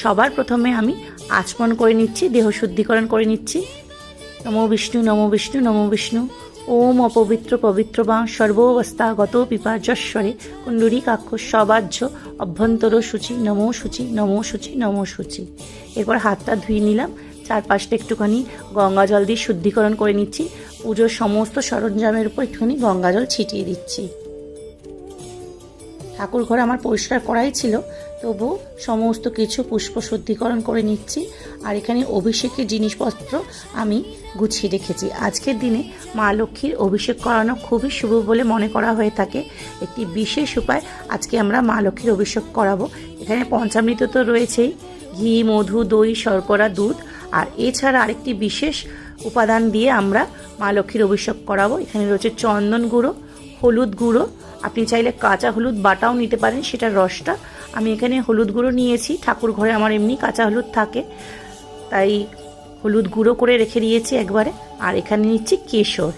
সবার প্রথমে আমি আচমন করে নিচ্ছি, দেহ শুদ্ধিকরণ করে নিচ্ছি। নমো বিষ্ণু নমো বিষ্ণু নমো বিষ্ণু। ওম অপবিত্র পবিত্র বা সর্বাবস্থা গত পিপাজস্বরে কুণ্ডুরি কাক্ষ সবাহ্য অভ্যন্তর সূচি, নমো সূচি নমো সূচি নমো সূচি। এরপর হাতটা ধুয়ে নিলাম, চারপাশটা একটুখানি গঙ্গা জল দিয়ে শুদ্ধিকরণ করে নিচ্ছি। পুজোর সমস্ত সরঞ্জামের উপর একটুখানি গঙ্গা জল ছিটিয়ে দিচ্ছি। ঠাকুর ঘর আমার পরিষ্কার করাই ছিল। তবু সমস্ত কিছু পুষ্প শুদ্ধিকরণ করে নিচ্ছি আর এখানে অভিষেকের জিনিসপত্র আমি গুছিয়ে রেখেছি। আজকের দিনে মা লক্ষ্মীর অভিষেক করানো খুবই শুভ বলে মনে করা হয়ে থাকে। একটি বিশেষ উপায় আজকে আমরা মা লক্ষ্মীর অভিষেক করাবো। এখানে পঞ্চামৃত তো রয়েছেই, ঘি, মধু, দই, শর্করা, দুধ আর এছাড়া আরেকটি বিশেষ উপাদান দিয়ে আমরা মা লক্ষ্মীর অভিষেক করাবো। এখানে রয়েছে চন্দন গুঁড়ো হলুদ গুঁড়ো। আপনি চাইলে কাঁচা হলুদ বাটাও নিতে পারেন, সেটার রসটা। আমি এখানে হলুদ গুঁড়ো নিয়েছি। ঠাকুর ঘরে আমার এমনি কাঁচা হলুদ থাকে। তাই হলুদ গুঁড়ো করে রেখে দিয়েছি একবারে। আর এখানে নিচ্ছি কেশর।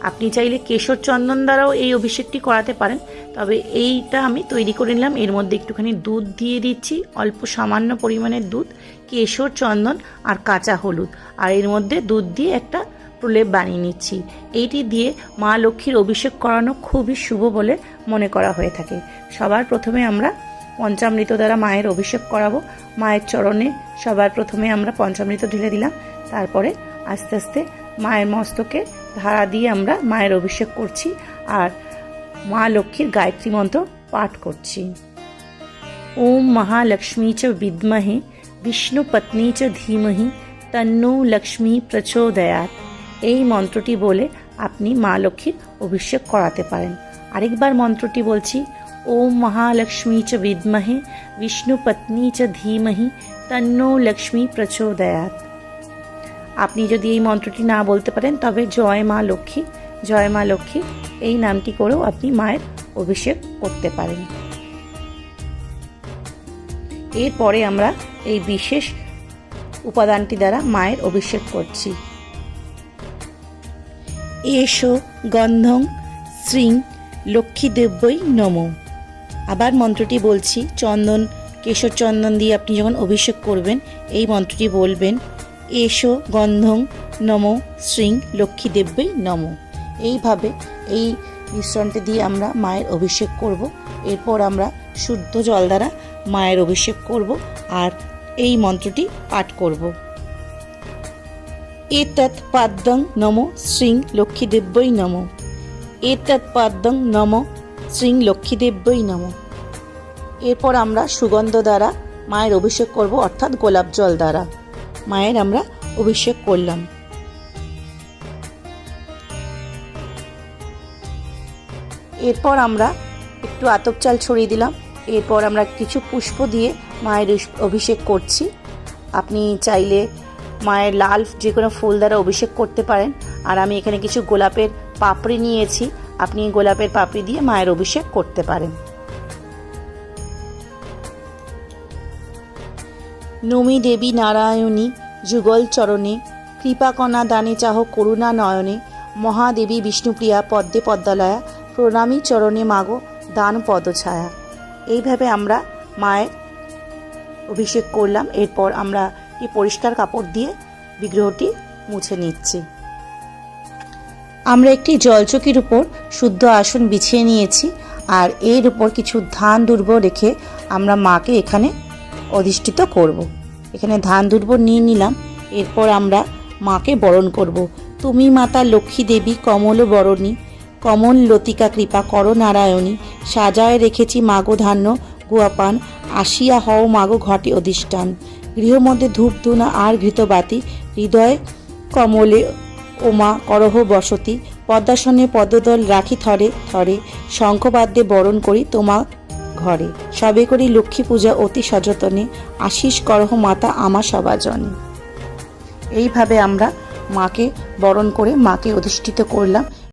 আপনি চাইলে কেশর চন্দন দ্বারাও এই অভিষেকটি করাতে পারেন। তবে এইটা আমি তৈরি করে নিলাম। এর মধ্যে একটুখানি দুধ দিয়ে দিচ্ছি। অল্প সামান্য পরিমাণের দুধ, কেশর চন্দন আর কাঁচা হলুদ। আর এর মধ্যে দুধ দিয়ে একটা প্রলেপ বানিয়ে নিচ্ছি। এইটি দিয়ে মা লক্ষ্মীর অভিষেক করানো খুবই শুভ বলে মনে করা হয়ে থাকে। সবার প্রথমে আমরা পঞ্চামৃত দ্বারা মায়ের অভিষেক করাবো। মায়ের চরণে সবার প্রথমে আমরা পঞ্চামৃত ঢেলে দিলাম। তারপরে আস্তে আস্তে মায়ের মস্তকে ধারা দিয়ে আমরা মায়ের অভিষেক করছি আর মা লক্ষ্মীর গায়ত্রী মন্ত্র পাঠ করছি। ওম মহালক্ষ্মী চ বিদ্মহে বিষ্ণু পত্নী চ ধীমহি, তন্নো লক্ষ্মী প্রচোদয়াত। এই মন্ত্রটি বলে আপনি মা লক্ষ্মীর অভিষেক করাতে পারেন। আরেকবার মন্ত্রটি বলছি, ওম মহালক্ষ্মী চ বিদ্মহে, বিষ্ণু পত্নী চ ধীমহি, তন্নো লক্ষ্মী প্রচোদয়াত। আপনি যদি এই মন্ত্রটি না বলতে পারেন, তবে জয় মা লক্ষ্মী, জয় মা লক্ষ্মী, এই নামটি করেও আপনি মায়ের অভিষেক করতে পারেন। এরপরে আমরা এই বিশেষ উপাদানটি দ্বারা মায়ের অভিষেক করছি। এসো গন্ধং শ্রীং লক্ষ্মীদেব্যই নম। আবার মন্ত্রটি বলছি, চন্দন, কেশর চন্দন দিয়ে আপনি যখন অভিষেক করবেন, এই মন্ত্রটি বলবেন, এসো গন্ধং নম শ্রীং লক্ষ্মীদেব্যই নম। এইভাবে এই মিশ্রণটি দিয়ে আমরা মায়ের অভিষেক করব। এরপর আমরা শুদ্ধ জল দ্বারা মায়ের অভিষেক করব আর এই মন্ত্রটি পাঠ করব। এতৎ পাদ্যং নম শ্রীং লক্ষ্মীদেব্যই নম এতৎ পাদ্যং নম শ্রীং লক্ষ্মীদেব্যই নম এরপর আমরা সুগন্ধ দ্বারা মায়ের অভিষেক করব, অর্থাৎ গোলাপ জল দ্বারা। মায়ের আমরা অভিষেক করলাম। এরপর আমরা একটু আতপ চাল ছড়িয়ে দিলাম। এরপর আমরা কিছু পুষ্প দিয়ে মায়ের অভিষেক করছি। আপনি চাইলে মায়ের লাল যে কোনো ফুল দ্বারা অভিষেক করতে পারেন। আর আমি এখানে কিছু গোলাপের পাপড়ি নিয়েছি। আপনি গোলাপের পাপড়ি দিয়ে মায়ের অভিষেক করতে পারেন। নমি দেবী নারায়ণী, যুগল চরণে কৃপাকণা দানে চাহ করুণা নয়নে, মহাদেবী বিষ্ণুপ্রিয়া পদ্মে পদ্মালয়া, প্রণামী চরণে মাগো দান পদছায়া এইভাবে আমরা মায়ের অভিষেক করলাম। এরপর আমরা এই পরিষ্কার কাপড় দিয়ে বিগ্রহটি মুছে নিচ্ছি আমরা একটি জলচকির উপর শুদ্ধ আসন বিছিয়ে নিয়েছি আর এর উপর কিছু ধান দুর্ব রেখে আমরা মাকে এখানে অধিষ্ঠিত করব। এখানে ধান দুর্ব নিয়ে নিলাম, এরপর আমরা মাকে বরণ করব। তুমি মাতা লক্ষ্মী দেবী কমল বরণী, কমল লতিকা কৃপা কর নারায়ণী, সাজায় রেখেছি মাগো ধান্য গুয়াপান আসিয়া হও মাগো ঘটে অধিষ্ঠান গৃহমধ্যে ধূপ ধুনা আর ঘৃতবাতি, হৃদয়, কমলে ওমা, করহ বসতি, পদ্মাসনে পদ্মদল রাখি থরে থরে শঙ্খবাদ্যে বরণ করি তোমা ঘরে। সবে করি লক্ষ্মী পূজা অতি সযতনে, আশিস করহ মাতা আমা সবাজনে। এইভাবে আমরা মাকে বরণ করে মাকে অধিষ্ঠিত করলাম।